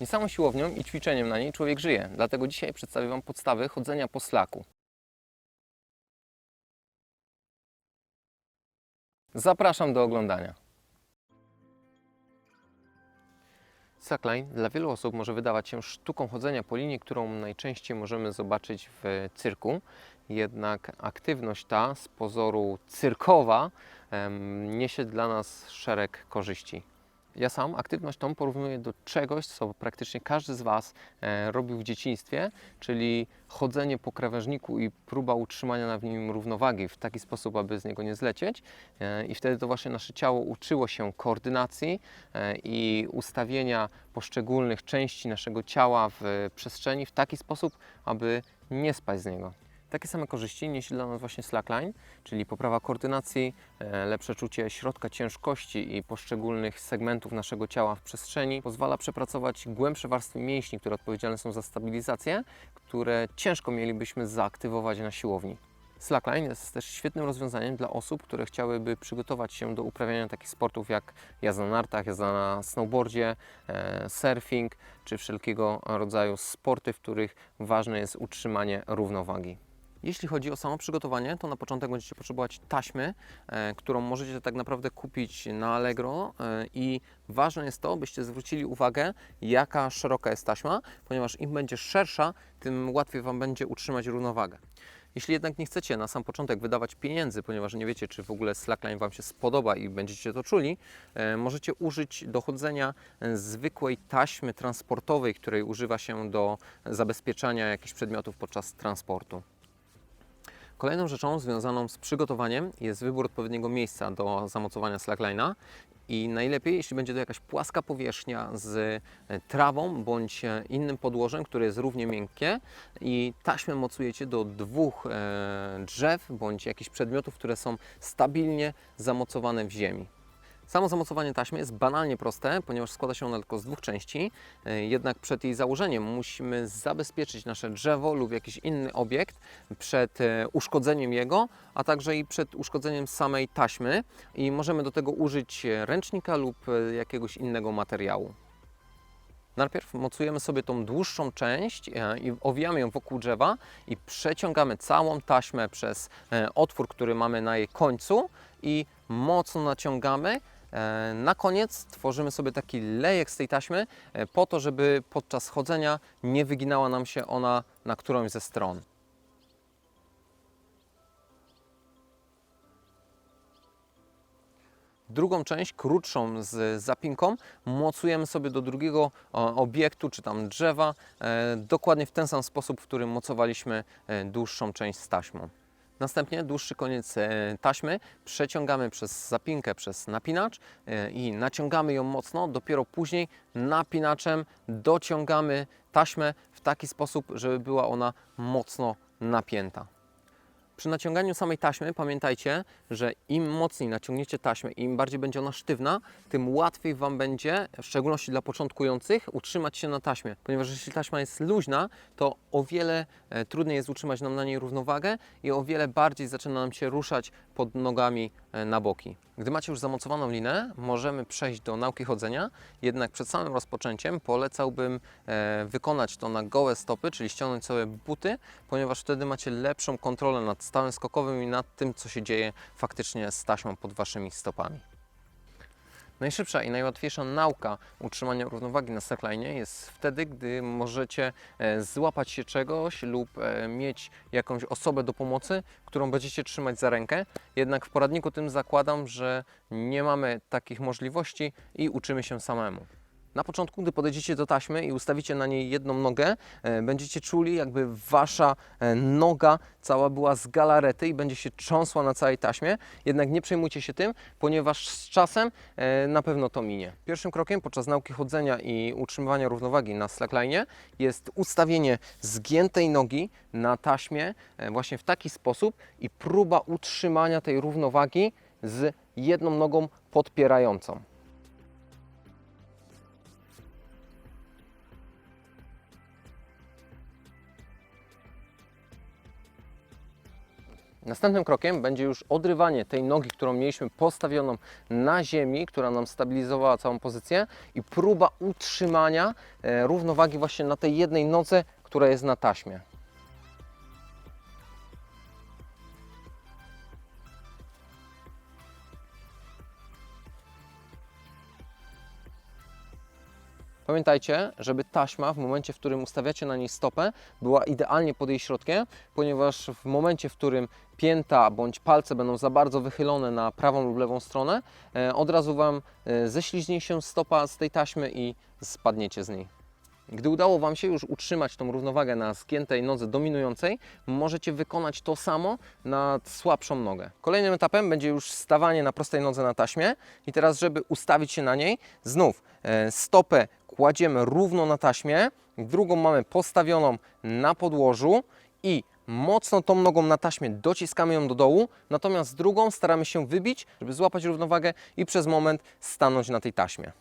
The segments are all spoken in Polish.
Nie samą siłownią i ćwiczeniem na niej człowiek żyje, dlatego dzisiaj przedstawię Wam podstawy chodzenia po slaku. Zapraszam do oglądania. Slackline dla wielu osób może wydawać się sztuką chodzenia po linii, którą najczęściej możemy zobaczyć w cyrku. Jednak aktywność ta z pozoru cyrkowa niesie dla nas szereg korzyści. Ja sam aktywność tą porównuję do czegoś, co praktycznie każdy z Was e, robił w dzieciństwie, czyli chodzenie po krawężniku i próba utrzymania na nim równowagi w taki sposób, aby z niego nie zlecieć. E, I wtedy to właśnie nasze ciało uczyło się koordynacji e, i ustawienia poszczególnych części naszego ciała w przestrzeni w taki sposób, aby nie spaść z niego. Takie same korzyści niesie dla nas właśnie slackline, czyli poprawa koordynacji, e, lepsze czucie środka ciężkości i poszczególnych segmentów naszego ciała w przestrzeni. Pozwala przepracować głębsze warstwy mięśni, które odpowiedzialne są za stabilizację, które ciężko mielibyśmy zaaktywować na siłowni. Slackline jest też świetnym rozwiązaniem dla osób, które chciałyby przygotować się do uprawiania takich sportów jak jazda na nartach, jazda na snowboardzie, e, surfing czy wszelkiego rodzaju sporty, w których ważne jest utrzymanie równowagi. Jeśli chodzi o samo przygotowanie, to na początek będziecie potrzebować taśmy, e, którą możecie tak naprawdę kupić na Allegro e, i ważne jest to, byście zwrócili uwagę, jaka szeroka jest taśma, ponieważ im będzie szersza, tym łatwiej Wam będzie utrzymać równowagę. Jeśli jednak nie chcecie na sam początek wydawać pieniędzy, ponieważ nie wiecie, czy w ogóle slackline Wam się spodoba i będziecie to czuli, e, możecie użyć do chodzenia e, zwykłej taśmy transportowej, której używa się do zabezpieczania jakichś przedmiotów podczas transportu. Kolejną rzeczą związaną z przygotowaniem jest wybór odpowiedniego miejsca do zamocowania slackline'a i najlepiej, jeśli będzie to jakaś płaska powierzchnia z e, trawą bądź e, innym podłożem, które jest równie miękkie i taśmę mocujecie do dwóch e, drzew bądź jakichś przedmiotów, które są stabilnie zamocowane w ziemi. Samo zamocowanie taśmy jest banalnie proste, ponieważ składa się ona tylko z dwóch części. E, Jednak przed jej założeniem musimy zabezpieczyć nasze drzewo lub jakiś inny obiekt przed e, uszkodzeniem jego, a także i przed uszkodzeniem samej taśmy. I możemy do tego użyć e, ręcznika lub jakiegoś innego materiału. Najpierw mocujemy sobie tą dłuższą część i owijamy ją wokół drzewa i przeciągamy całą taśmę przez otwór, który mamy na jej końcu i mocno naciągamy. E, Na koniec tworzymy sobie taki lejek z tej taśmy e, po to, żeby podczas chodzenia nie wyginała nam się ona na którąś ze stron. Drugą część, krótszą z zapinką, mocujemy sobie do drugiego obiektu czy tam drzewa, e, dokładnie w ten sam sposób, w którym mocowaliśmy dłuższą część z taśmą. Następnie dłuższy koniec e, taśmy przeciągamy przez zapinkę, przez napinacz e, i naciągamy ją mocno. Dopiero później napinaczem dociągamy taśmę w taki sposób, żeby była ona mocno napięta. Przy naciąganiu samej taśmy pamiętajcie, że im mocniej naciągniecie taśmę i im bardziej będzie ona sztywna, tym łatwiej Wam będzie, w szczególności dla początkujących, utrzymać się na taśmie. Ponieważ jeśli taśma jest luźna, to o wiele e, trudniej jest utrzymać nam na niej równowagę i o wiele bardziej zaczyna nam się ruszać pod nogami e, na boki. Gdy macie już zamocowaną linę, możemy przejść do nauki chodzenia, jednak przed samym rozpoczęciem polecałbym e, wykonać to na gołe stopy, czyli ściągnąć sobie buty, ponieważ wtedy macie lepszą kontrolę nad stałem skokowym i nad tym, co się dzieje faktycznie z taśmą pod Waszymi stopami. Najszybsza i najłatwiejsza nauka utrzymania równowagi na slackline jest wtedy, gdy możecie e, złapać się czegoś lub e, mieć jakąś osobę do pomocy, którą będziecie trzymać za rękę. Jednak w poradniku tym zakładam, że nie mamy takich możliwości i uczymy się samemu. Na początku, gdy podejdziecie do taśmy i ustawicie na niej jedną nogę, e, będziecie czuli, jakby wasza e, noga cała była z galarety i będzie się trząsła na całej taśmie. Jednak nie przejmujcie się tym, ponieważ z czasem e, na pewno to minie. Pierwszym krokiem podczas nauki chodzenia i utrzymywania równowagi na slackline jest ustawienie zgiętej nogi na taśmie właśnie w taki sposób i próba utrzymania tej równowagi z jedną nogą podpierającą. Następnym krokiem będzie już odrywanie tej nogi, którą mieliśmy postawioną na ziemi, która nam stabilizowała całą pozycję i próba utrzymania e, równowagi właśnie na tej jednej nodze, która jest na taśmie. Pamiętajcie, żeby taśma w momencie, w którym ustawiacie na niej stopę, była idealnie pod jej środkiem, ponieważ w momencie, w którym pięta bądź palce będą za bardzo wychylone na prawą lub lewą stronę, e, od razu Wam e, ześliźnie się stopa z tej taśmy i spadniecie z niej. Gdy udało Wam się już utrzymać tą równowagę na zgiętej nodze dominującej, możecie wykonać to samo na słabszą nogę. Kolejnym etapem będzie już stawanie na prostej nodze na taśmie i teraz, żeby ustawić się na niej, znów e, stopę kładziemy równo na taśmie, drugą mamy postawioną na podłożu i mocno tą nogą na taśmie dociskamy ją do dołu, natomiast drugą staramy się wybić, żeby złapać równowagę i przez moment stanąć na tej taśmie.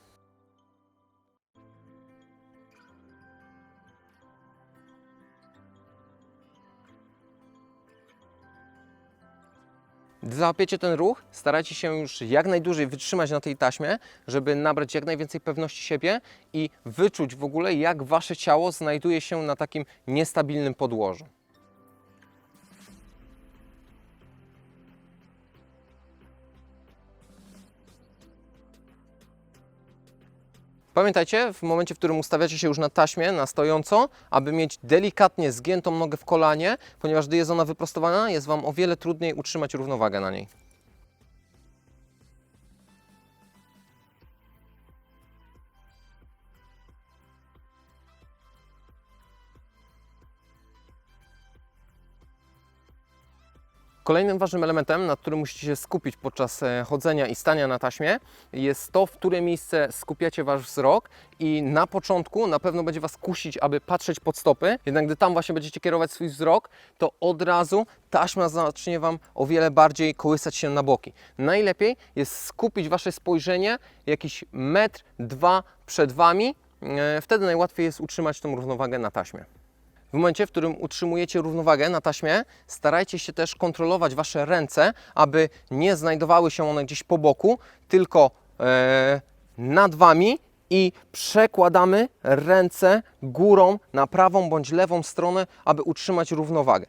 Gdy załapiecie ten ruch, starajcie się już jak najdłużej wytrzymać na tej taśmie, żeby nabrać jak najwięcej pewności siebie i wyczuć w ogóle, jak wasze ciało znajduje się na takim niestabilnym podłożu. Pamiętajcie, w momencie, w którym ustawiacie się już na taśmie, na stojąco, aby mieć delikatnie zgiętą nogę w kolanie, ponieważ gdy jest ona wyprostowana, jest Wam o wiele trudniej utrzymać równowagę na niej. Kolejnym ważnym elementem, na którym musicie się skupić podczas e, chodzenia i stania na taśmie, jest to, w które miejsce skupiacie Wasz wzrok i na początku na pewno będzie Was kusić, aby patrzeć pod stopy, jednak gdy tam właśnie będziecie kierować swój wzrok, to od razu taśma zacznie Wam o wiele bardziej kołysać się na boki. Najlepiej jest skupić Wasze spojrzenie jakiś metr, dwa przed Wami, E, wtedy najłatwiej jest utrzymać tą równowagę na taśmie. W momencie, w którym utrzymujecie równowagę na taśmie, starajcie się też kontrolować Wasze ręce, aby nie znajdowały się one gdzieś po boku, tylko e, nad Wami i przekładamy ręce górą na prawą bądź lewą stronę, aby utrzymać równowagę.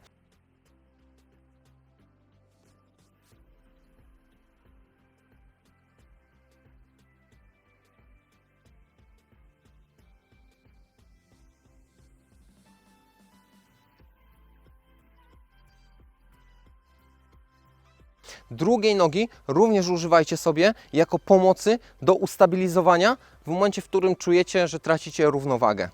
Drugiej nogi również używajcie sobie jako pomocy do ustabilizowania w momencie, w którym czujecie, że tracicie równowagę.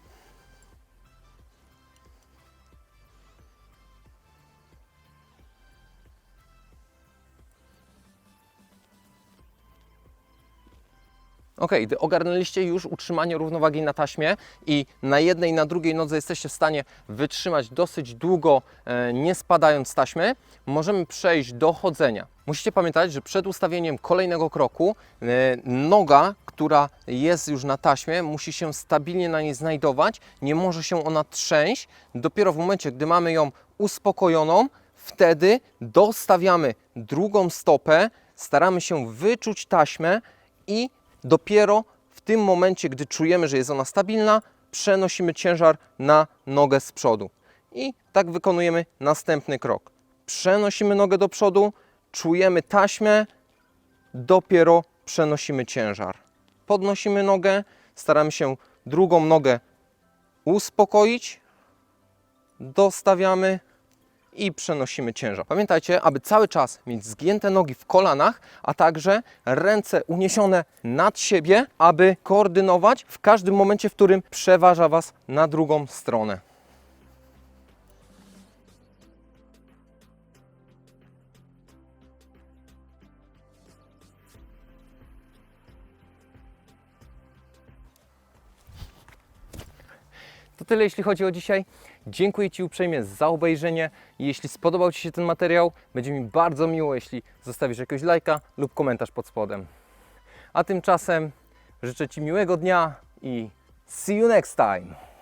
Ok, gdy ogarnęliście już utrzymanie równowagi na taśmie i na jednej i na drugiej nodze jesteście w stanie wytrzymać dosyć długo, e, nie spadając taśmy, możemy przejść do chodzenia. Musicie pamiętać, że przed ustawieniem kolejnego kroku e, noga, która jest już na taśmie, musi się stabilnie na niej znajdować, nie może się ona trzęść. Dopiero w momencie, gdy mamy ją uspokojoną, wtedy dostawiamy drugą stopę, staramy się wyczuć taśmę i dopiero w tym momencie, gdy czujemy, że jest ona stabilna, przenosimy ciężar na nogę z przodu. I tak wykonujemy następny krok. Przenosimy nogę do przodu, czujemy taśmę, dopiero przenosimy ciężar. Podnosimy nogę, staramy się drugą nogę uspokoić, dostawiamy i przenosimy ciężar. Pamiętajcie, aby cały czas mieć zgięte nogi w kolanach, a także ręce uniesione nad siebie, aby koordynować w każdym momencie, w którym przeważa Was na drugą stronę. To tyle, jeśli chodzi o dzisiaj. Dziękuję Ci uprzejmie za obejrzenie. Jeśli spodobał Ci się ten materiał, będzie mi bardzo miło, jeśli zostawisz jakiegoś lajka lub komentarz pod spodem. A tymczasem życzę Ci miłego dnia i see you next time.